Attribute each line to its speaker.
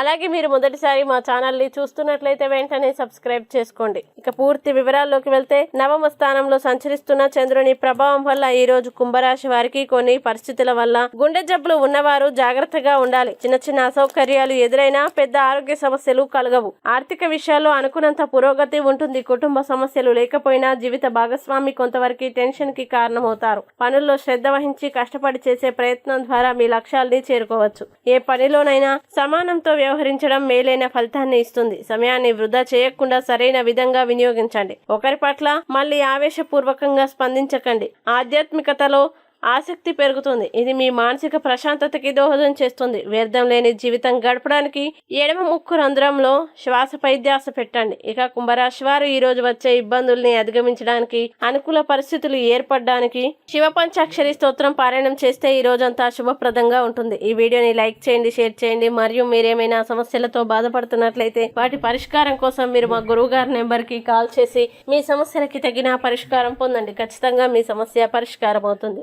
Speaker 1: అలాగే మీరు మొదటిసారి మా ఛానల్ని చూస్తున్నట్లయితే వెంటనే సబ్స్క్రైబ్ చేసుకోండి. ఇక పూర్తి వివరాల్లోకి వెళ్తే నవమ స్థానంలో సంచరిస్తున్న చంద్రుని ప్రభావం వల్ల ఈ రోజు కుంభరాశి వారికి కొన్ని పరిస్థితుల వల్ల గుండె జబ్బులు ఉన్నవారు జాగ్రత్తగా ఉండాలి. చిన్న చిన్న అసౌకర్యాలు ఎదురైనా పెద్ద ఆరోగ్య సమస్యలు కలగవు. ఆర్థిక విషయాల్లో అనుకున్నంత పురోగతి ఉంటుంది. కుటుంబ సమస్యలు లేకపోయినా జీవిత భాగస్వామి కొంతవరకు టెన్షన్కి కారణమవుతారు. పనుల్లో శ్రద్ధ వహించి కష్టపడి చేసే ప్రయత్నం ద్వారా మీ లక్ష్యాల్ని చేరుకోవచ్చు. ఏ పనిలోనైనా సమానంతో వ్యవహరించడం మేలైన ఫలితాన్ని ఇస్తుంది. సమయాన్ని వృధా చేయకుండా సరైన విధంగా వినియోగించండి. ఒకరి పట్ల మళ్ళీ ఆవేశపూర్వకంగా స్పందించకండి. ఆధ్యాత్మికతలో ఆసక్తి పెరుగుతుంది. ఇది మీ మానసిక ప్రశాంతతకి దోహదం చేస్తుంది. వ్యర్థం లేని జీవితం గడపడానికి ఎడమ ముక్కు రంధ్రంలో శ్వాసపై ధ్యాస పెట్టండి. ఇక కుంభరాశి వారు ఈ రోజు వచ్చే ఇబ్బందుల్ని అధిగమించడానికి అనుకూల పరిస్థితులు ఏర్పడడానికి శివ పంచాక్షరి స్తోత్రం పారాయణం చేస్తే ఈ రోజంతా శుభప్రదంగా ఉంటుంది. ఈ వీడియోని లైక్ చేయండి షేర్ చేయండి. మరియు మీరేమైనా సమస్యలతో బాధపడుతున్నట్లయితే వాటి పరిష్కారం కోసం మీరు మా గురువు గారి నెంబర్కి కాల్ చేసి మీ సమస్యలకి తగిన పరిష్కారం పొందండి. ఖచ్చితంగా మీ సమస్య పరిష్కారం అవుతుంది